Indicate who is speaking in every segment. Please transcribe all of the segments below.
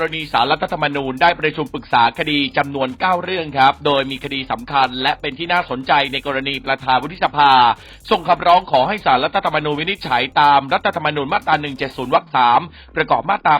Speaker 1: รณีสารรัฐธรรมนูญได้ประชุมปรึกษาคดีจำนวน 9 เรื่องครับ โดยมีคดีสำคัญ และเป็นที่น่าสนใจในกรณีประธานวุฒิสภา ส่งคำร้องขอให้สารรัฐธรรมนูญวินิจฉัยตามรัฐธรรมนูญมาตรา 170 วรรค 3 ประกอบมาตรา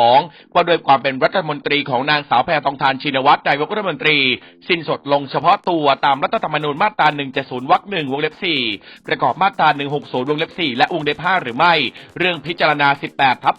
Speaker 1: 82 ว่าโดยความเป็นรัฐมนตรีของนางสาวแพทองทานชินวัตรนายกรัฐมนตรี สิ้นสดลงเฉพาะตัวตามรัฐธรรมนูญมาตรา 170 วรรค 1 วงเล็บ 4 ประกอบมาตรา 160 วงเล็บ 4 และวงเล็บ 5 หรือไม่ เรื่องพิจารณา 18 ทับ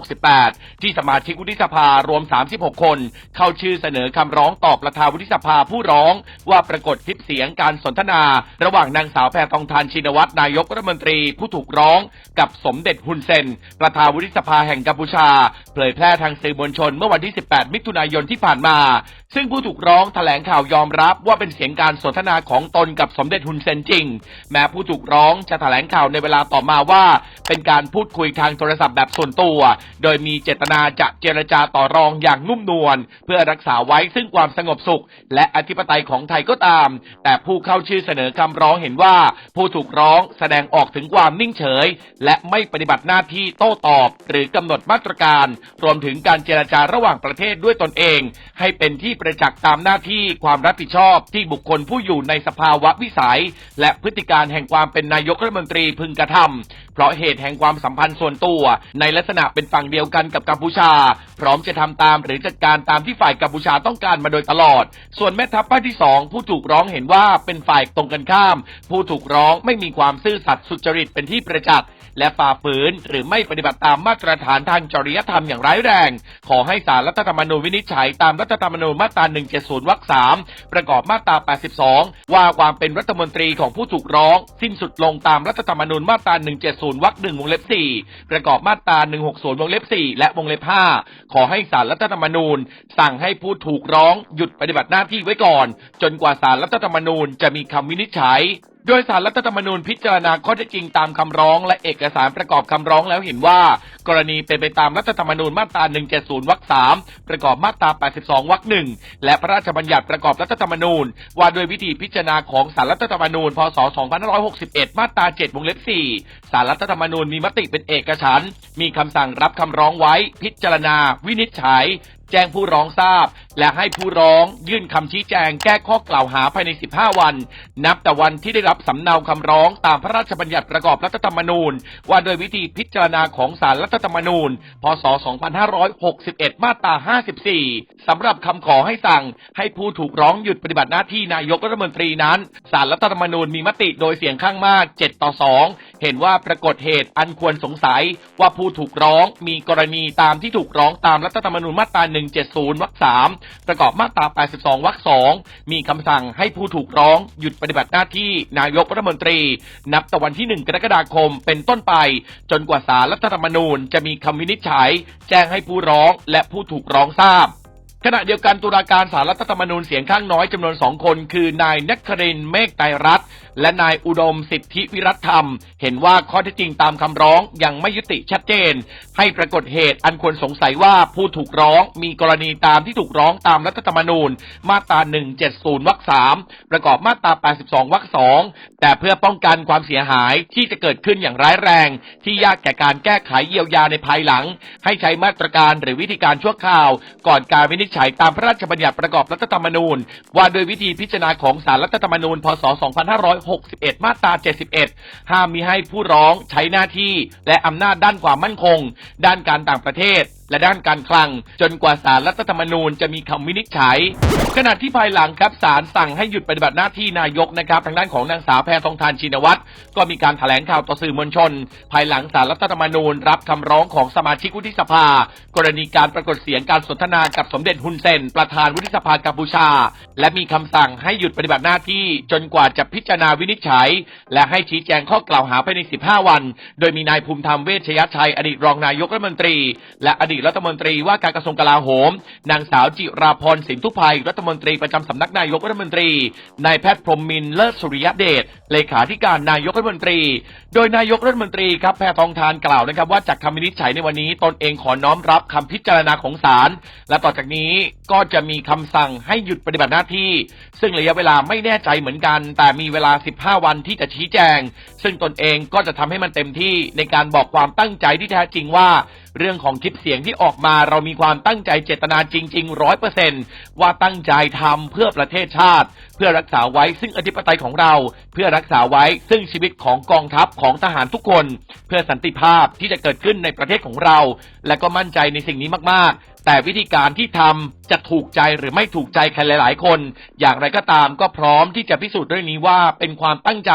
Speaker 1: 2568 ที่สมาชิกวุฒิสภารวม 36 คน เข้าชื่อเสนอคำร้องตอบประธานวุฒิสภาผู้ร้อง ว่าปรากฏคลิปเสียงการสนทนา ระหว่างนางสาวแพทองทานชินวัตรนายกรัฐมนตรีผู้ถูกร้อง กับสมเด็จฮุนเซน ประธานวุฒิสภาแห่งกัมพูชา เผยแพร่ทางสื่อมวลชนเมื่อวันที่ 18 มิถุนายนที่ผ่านมา ซึ่งผู้ถูกร้องแถลงข่าวยอมรับว่าเป็นเสียงการสนทนาของตนกับสมเด็จฮุนเซนจริง แม้ผู้ถูกร้องจะแถลงข่าวในเวลาต่อมาว่า เป็นการพูดคุยทางโทรศัพท์แบบส่วนตัว โดยมีเจตนาจะเจรจาต่อรองอย่างนุ่มนวลเพื่อรักษาไว้ซึ่งความสงบสุข และอธิปไตยของไทยก็ตาม แต่ผู้เข้าชื่อเสนอคำร้องเห็นว่า ผู้ถูกร้องแสดงออกถึงความนิ่งเฉย และไม่ปฏิบัติหน้าที่โต้ตอบ หรือกำหนดมาตรการ รวมถึงการเจรจาระหว่างประเทศด้วยตนเอง ให้เป็นที่ประจักษ์ตามหน้าที่ความรับผิดชอบที่บุคคลผู้อยู่ในสภาวะวิสัย และพฤติการแห่งความเป็นนายกรัฐมนตรีพึงกระทำเพราะเหตุแห่งความสัมพันธ์ส่วนตัว ในลักษณะเป็นฝั่งเดียวกันกับกัมพูชาพร้อมจะทำตามหรือจัดการตามที่ฝ่ายกัมพูชาต้องการมาโดยตลอด ส่วนแม่ทัพภาคที่สองผู้ถูกร้องเห็นว่าเป็นฝ่ายตรงกันข้าม ผู้ถูกร้องไม่มีความซื่อสัตย์สุจริตเป็นที่ประจักษ์และฝ่าฝืนหรือไม่ปฏิบัติตามมาตรฐานทางจริยธรรมอย่างร้ายแรง ขอให้สารรัฐธรรมนูญวินิจฉัยตามรัฐธรรมนูญมาตรา 170 วรรค 3 ประกอบมาตรา 82 ว่าความเป็นรัฐมนตรีของผู้ถูกร้อง สิ้นสุดลงตามรัฐธรรมนูญมาตรา 170 วรรค 1 วงเล็บ 4 ประกอบมาตรา 160 วงเล็บ 4 และวงเล็บ 5ขอให้สารรัฐธรรมนูญ สั่งให้ผู้ถูกร้องหยุดปฏิบัติหน้าที่ไว้ก่อน จนกว่าสารรัฐธรรมนูญจะมีคำวินิจฉัย โดยสารรัฐธรรมนูญพิจารณาข้อเท็จจริงตามคำร้อง และเอกสารประกอบคำร้องแล้วเห็นว่า กรณีเป็นไปตามรัฐธรรมนูญมาตรา 170 วรรค 3 ประกอบมาตรา 82 วรรค 1 และพระราชบัญญัติประกอบรัฐธรรมนูญ ว่าด้วยวิธีพิจารณาของสารรัฐธรรมนูญ พศ 2561 มาตรา 7 วงเล็บ 4 สารรัฐธรรมนูญมีมติเป็นเอกฉันท์มีคำสั่งรับคำร้องไว้ พิจารณา วินิจฉัย แจ้งผู้ร้องทราบ และให้ผู้ร้องยื่นคำชี้แจงแก้ข้อกล่าวหาภายใน 15 วัน นับแต่วันที่ได้รับสำเนาคำร้องตามพระราชบัญญัติประกอบรัฐธรรมนูญ ว่าโดยวิธีพิจารณาของสารรัฐธรรมนูญ พศ 2561 มาตรา 54 สำหรับคำขอให้สั่ง ให้ผู้ถูกร้องหยุดปฏิบัติหน้าที่นายกรัฐมนตรีนั้นสารรัฐธรรมนูญมีมติโดยเสียงข้างมาก 7 ต่อ 2 เห็นว่าปรากฏเหตุอันควรสงสัยว่าผู้ถูกร้องมีกรณีตามที่ถูกร้องตามรัฐธรรมนูญมาตรา 170 วรรค 3ประกอบมาตรา 82 วรรค 2 มีคำสั่งให้ผู้ถูกร้องหยุดปฏิบัติหน้าที่นายกรัฐมนตรี นับแต่วันที่ 1 กรกฎาคมเป็นต้นไป จนกว่าสารรัฐธรรมนูญจะมีคำวินิจฉัย แจ้งให้ผู้ร้องและผู้ถูกร้องทราบขณะเดียวกันตุลาการสารรัฐธรรมนูญเสียงข้างน้อยจำนวนสองคน คือนายนักครินเมฆไตรรัตน์ และนายอุดมสิทธิวิรัตธรรม เห็นว่าข้อเท็จจริงตามคำร้องยังไม่ยุติชัดเจน ให้ปรากฏเหตุอันควรสงสัยว่าผู้ถูกร้องมีกรณีตามที่ถูกร้องตามรัฐธรรมนูญ มาตรา 170 วรรค 3 ประกอบมาตรา 82 วรรค 2 แต่เพื่อป้องกันความเสียหายที่จะเกิดขึ้นอย่างร้ายแรง ที่ยากแก่การแก้ไขเยียวยาในภายหลัง ให้ใช้มาตรการหรือวิธีการชั่วคราว ก่อนการวินิจฉัยตามพระราชบัญญัติประกอบรัฐธรรมนูญ ว่าโดยวิธีพิจารณาของสารรัฐธรรมนูญ พศ61 มาตรา 71 ห้ามมีให้ผู้ร้องใช้หน้าที่และอำนาจด้านความมั่นคง ด้านการต่างประเทศและด้านการคลัง จนกว่าสารรัฐธรรมนูญจะมีคำวินิจฉัย ขณะที่ภายหลังครับศาลสั่งให้หยุดปฏิบัติหน้าที่นายกนะครับ ทางด้านของนางสาวแพทองทานชินวัตรก็มีการแถลงข่าวต่อสื่อมวลชน ภายหลังสารรัฐธรรมนูญ รับคำร้องของสมาชิกวุฒิสภา กรณีการปรากฏเสียงการสนทนากับสมเด็จฮุนเซน ประธานวุฒิสภากัมพูชา และมีคำสั่งให้หยุดปฏิบัติหน้าที่จนกว่าจะพิจารณาวินิจฉัย และให้ชี้แจงข้อกล่าวหาภายใน 15 วัน โดยมีนายภูมิธรรมเวชยชัยอดีตรองนายกรัฐมนตรี และอดีตรัฐมนตรีว่าการกระทรวงกลาโหม นางสาวจิราพรสินทุภัยรัฐมนตรีประจำสำนักนายกรัฐมนตรี นายแพทย์พรมมินทร์เลิศสุริยเดช เลขาธิการนายกรัฐมนตรี โดยนายกรัฐมนตรีครับแพทองทานกล่าวนะครับว่าจากคำวินิจฉัยในวันนี้ ตนเองขอน้อมรับคำพิจารณาของศาล และต่อจากนี้ก็จะมีคำสั่งให้หยุดปฏิบัติหน้าที่ ซึ่งระยะเวลาไม่แน่ใจเหมือนกัน แต่มีเวลา 15 วันที่จะชี้แจง ซึ่งตนเองก็จะทำให้มันเต็มที่ในการบอกความตั้งใจที่แท้จริงว่า เรื่องของคลิปเสียงที่ออกมาเรามีความตั้งใจเจตนาจริงๆร้อยเปอร์เซนว่าตั้งใจทำเพื่อประเทศชาติ เพื่อรักษาไว้ซึ่งอธิปไตยของเรา เพื่อรักษาไว้ซึ่งชีวิตของกองทัพของทหารทุกคน เพื่อสันติภาพที่จะเกิดขึ้นในประเทศของเรา และก็มั่นใจในสิ่งนี้มากๆ แต่วิธีการที่ทำจะถูกใจหรือไม่ถูกใจใครหลาย ๆ คน อย่างไรก็ตามก็พร้อมที่จะพิสูจน์เรื่องนี้ว่าเป็นความตั้งใจ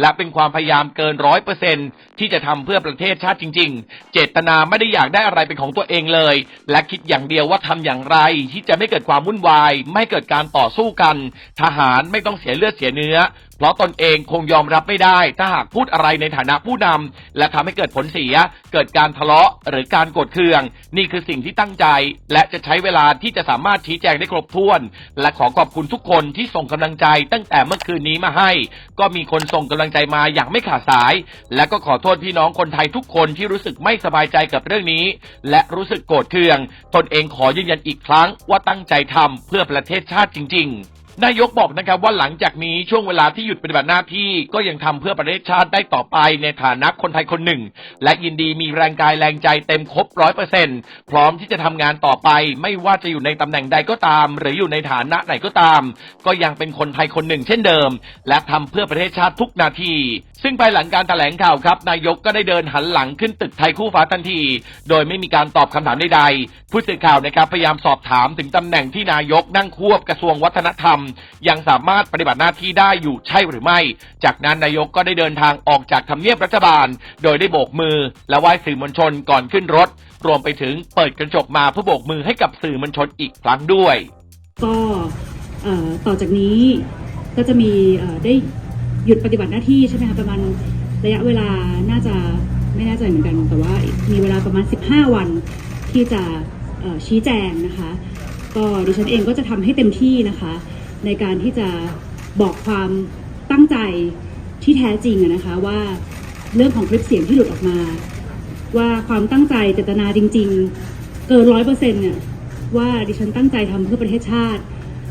Speaker 1: และเป็นความพยายามเกินร้อยเปอร์เซนที่จะทำเพื่อประเทศชาติจริง ๆ เจตนาไม่ได้อยากได้อะไรเป็นของตัวเองเลย และคิดอย่างเดียวว่าทำอย่างไร ที่จะไม่เกิดความวุ่นวาย ไม่เกิดการต่อสู้กัน ทหารไม่ต้องเสียเลือดเสียเนื้อ ราะตนเองคงยอมรับไม่ได้ ถ้าหากพูดอะไรในฐานะผู้นำและทำให้เกิดผลเสีย เกิดการทะเลาะหรือการโกรธเคือง นี่คือสิ่งที่ตั้งใจ และจะใช้เวลาที่จะสามารถชี้แจงได้ครบถ้วน และขอขอบคุณทุกคนที่ส่งกำลังใจตั้งแต่เมื่อคืนนี้มาให้ ก็มีคนส่งกำลังใจมาอย่างไม่ขาดสาย และก็ขอโทษพี่น้องคนไทยทุกคนที่รู้สึกไม่สบายใจกับเรื่องนี้ และรู้สึกโกรธเคือง ตนเองขอยืนยันอีกครั้งว่าตั้งใจทำเพื่อประเทศชาติจริง ๆ นายกบอกนะครับว่าหลังจากนี้ช่วงเวลาที่หยุดปฏิบัติหน้าที่ก็ยังทำเพื่อประเทศชาติได้ต่อไปในฐานะคนไทยคนหนึ่ง และยินดีมีแรงกายแรงใจเต็มครบร้อยเปอร์เซ็นพร้อมที่จะทำงานต่อไป ไม่ว่าจะอยู่ในตำแหน่งใดก็ตาม หรืออยู่ในฐานะไหนก็ตาม ก็ยังเป็นคนไทยคนหนึ่งเช่นเดิม และทำเพื่อประเทศชาติทุกนาที ซึ่งภายหลังการแถลงข่าวครับ นายกก็ได้เดินหันหลังขึ้นตึกไทยคู่ฟ้าทันที โดยไม่มีการตอบคำถามใดๆผู้สื่อข่าวนะครับพยายามสอบถามถึงตำแหน่งที่นายกนั่งควบกระทรวงวัฒนธรรม ยังสามารถปฏิบัติหน้าที่ได้อยู่ใช่หรือไม่ จากนั้นนายกก็ได้เดินทางออกจากทำเนียบรัฐบาล โดยได้โบกมือ และไหว้สื่อมวลชนก่อนขึ้นรถ รวมไปถึงเปิดกระจกมาเพื่อโบกมือให้กับสื่อมวลชนอีกครั้งด้วย
Speaker 2: ก็ต่อจากนี้ก็จะมีได้ หยุดปฏิบัติหน้าที่ใช่ไหมคะประมาณระยะเวลาน่าจะไม่แน่ใจเหมือนกันแต่ว่ามีเวลาประมาณ 15 วันที่จะชี้แจงนะคะ ก็ดิฉันเองก็จะทำให้เต็มที่นะคะ ในการที่จะบอกความตั้งใจที่แท้จริงนะคะว่าเรื่องของคลิปเสียงที่หลุดออกมา ว่าความตั้งใจเจตนาจริง ๆ เกินร้อยเปอร์เซ็นต์เนี่ยว่าดิฉันตั้งใจทำเพื่อประเทศชาติ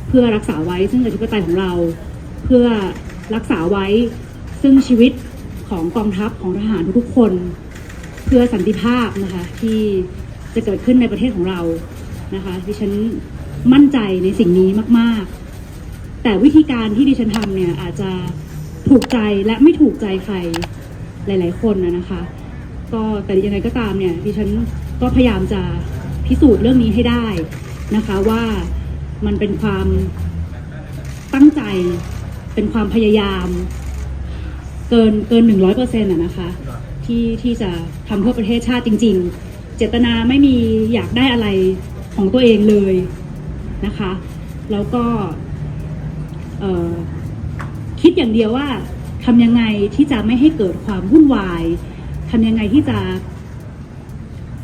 Speaker 2: เพื่อรักษาไว้ซึ่งอธิปไตยของเรา เพื่อ รักษาไว้ ซึ่งชีวิตของกองทัพของทหารทุกคน เพื่อสันติภาพนะคะที่จะเกิดขึ้นในประเทศของเรานะคะดิฉันมั่นใจในสิ่งนี้มาก ๆ แต่วิธีการที่ดิฉันทำเนี่ยอาจจะถูกใจและไม่ถูกใจใครหลาย ๆ คนนะนะคะ ก็แต่ยังไงก็ตามเนี่ยดิฉันก็พยายามจะพิสูจน์เรื่องนี้ให้ได้นะคะว่ามันเป็นความตั้งใจ เป็นความพยายาม เกินเกินหนึ่งร้อยเปอร์เซ็นต์ะนะคะที่ที่จะทำเพื่อประเทศชาติจริง ๆ เจตนาไม่มีอยากได้อะไรของตัวเองเลยนะคะ แล้วก็คิดอย่างเดียวว่าทำยังไงที่จะไม่ให้เกิดความวุ่นวายทำยังไงที่จะ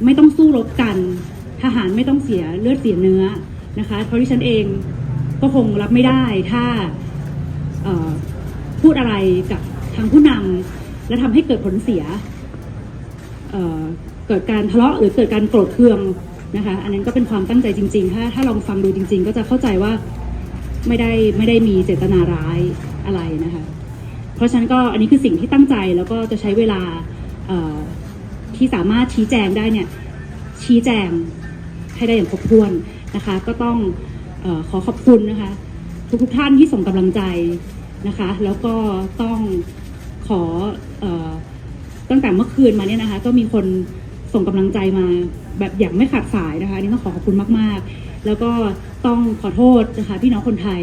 Speaker 2: ไม่ต้องสู้รบกัน ทหารไม่ต้องเสียเลือดเสียเนื้อนะคะ เพราะที่ฉันเองก็คงรับไม่ได้ถ้า พูดอะไรกับทางผู้นำและทำให้เกิดผลเสียเเกิดการทะเลาะหรือเกิดการโกรธเคืองนะคะ อันนั้นก็เป็นความตั้งใจจริง ๆ ถ้าถ้าลองฟังดูจริง ๆ ก็จะเข้าใจว่าไม่ได้ไม่ได้มีเจตนาร้ายอะไรนะคะ เพราะฉะนั้นก็อันนี้คือสิ่งที่ตั้งใจแล้วก็จะใช้เวลาที่สามารถชี้แจงได้เนี่ยชี้แจงให้ได้อย่างครบถ้วนนะคะ ก็ต้องอขอขอบคุณนะคะ ทุกๆท่านที่ส่งกำลังใจ นะคะ แล้วก็ต้องขอออตั้งแต่เมื่อคืนมาเนี่ยนะคะ ก็มีคนส่งกำลังใจมาแบบอย่างไม่ขาดสายนะคะนี่ต้องขอขอบคุณมากๆ แล้วก็ต้องขอโทษนะคะพี่น้องคนไทย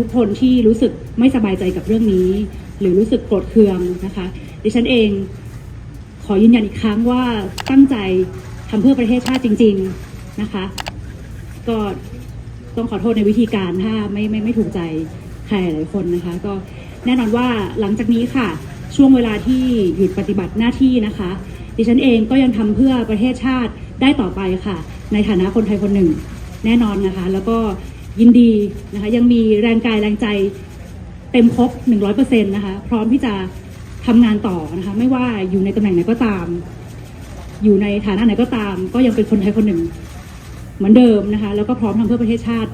Speaker 2: ทุกคนที่รู้สึกไม่สบายใจกับเรื่องนี้ หรือรู้สึกโกรธเคืองนะคะ ดิฉันเองขอยืนยันอีกครั้งว่าตั้งใจทำเพื่อประเทศชาติจริง ๆนะคะ ก็ต้องขอโทษในวิธีการถ้าไม่ไม่ไม่ถูกใจ ใครหลายคนนะคะ ก็แน่นอนว่าหลังจากนี้ค่ะ ช่วงเวลาที่หยุดปฏิบัติหน้าที่นะคะ ดิฉันเองก็ยังทำเพื่อประเทศชาติได้ต่อไปค่ะ ในฐานะคนไทยคนหนึ่ง แน่นอนนะคะ แล้วก็ยินดีนะคะยังมีแรงกายแรงใจเต็มครบ 100%นะคะ พร้อมที่จะทำงานต่อนะคะ ไม่ว่าอยู่ในตำแหน่งไหนก็ตาม อยู่ในฐานะไหนก็ตาม ก็ยังเป็นคนไทยคนหนึ่ง เหมือนเดิมนะคะ แล้วก็พร้อมทำเพื่อประเทศชาติ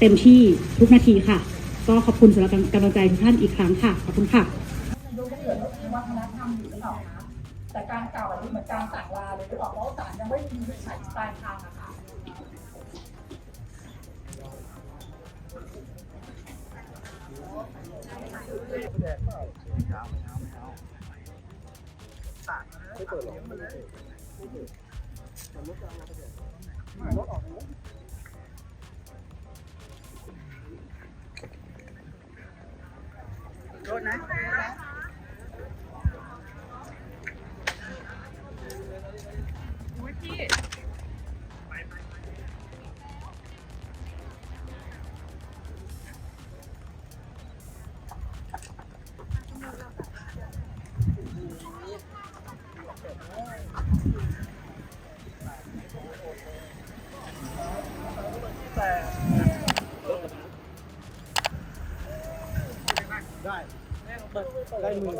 Speaker 2: เต็มที่ทุกนาทีค่ะ ก็ขอบคุณสำหรับกำลังใจทุกท่านอีกครั้งค่ะ ขอบคุณค่ะ
Speaker 3: วัฒนธรรมอยู่หรือเปล่าคะแต่การก่าที่เหมือนการสั่งลาเลยหรือเปล่าเพาะยังไม่มีวิายเปิดหรเปิดมัารระเบิอก รถนะ
Speaker 4: ได้มือ